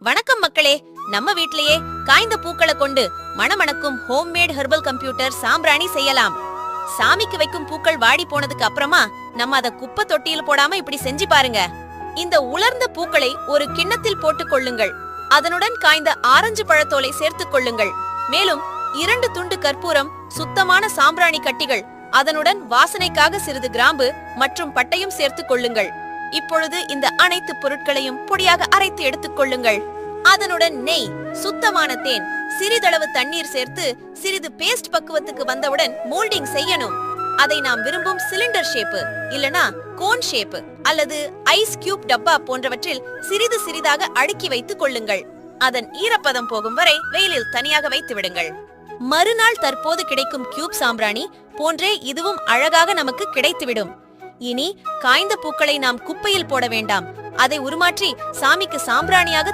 வணக்கம் மக்களே. நம்ம வீட்லயே காய்ந்த பூக்களை கொண்டு மணமணக்கும் ஹோம்மேட் ஹெர்பல் கம்ப்யூட்டர் சாம்பிராணி செய்யலாம். சாமிக்கு வைக்கும் பூக்கள் வாடி போனதுக்கு அப்புறமா நம்ம அத குப்பை தொட்டியில் போடாம இப்படி செஞ்சு பாருங்க. இந்த உலர்ந்த பூக்களை ஒரு கிண்ணத்தில் போட்டுக் கொள்ளுங்கள். அதனுடன் காய்ந்த ஆரஞ்சு பழத்தோலை சேர்த்துக் கொள்ளுங்கள். மேலும் இரண்டு துண்டு கற்பூரம் சுத்தமான சாம்பிராணி கட்டிகள் அதனுடன் வாசனைக்காக சிறிது கிராம்பு மற்றும் பட்டையும் சேர்த்துக் கொள்ளுங்கள். இப்பொழுது இந்த அனைத்து பொருட்களையும் பொடியாக அரைத்து எடுத்துக் கொள்ளுங்கள் அதனுடன் நெய் சுத்தமான தேன் சிறிதளவு தண்ணீர் சேர்த்து சிறிது பேஸ்ட் பக்குவத்துக்கு வந்தவுடன் மோல்டிங் செய்யணும். அதை நாம் விரும்பும் சிலிண்டர் ஷேப்பு இல்லனா கோன் ஷேப்பு அல்லது ஐஸ் கியூப் டப்பா போன்றவற்றில் சிறிது சிறிதாக அடுக்கி வைத்துக் கொள்ளுங்கள். அதன் ஈரப்பதம் போகும் வரை வெயிலில் தனியாக வைத்து விடுங்கள். மறுநாள் தற்போது கிடைக்கும் கியூப் சாம்பிராணி போன்றே இதுவும் அழகாக நமக்கு கிடைத்துவிடும். இனி காய்ந்த பூக்களை நாம் குப்பையில் போட வேண்டாம். அதை உருமாற்றி சாமிக்கு சாம்பிராணியாக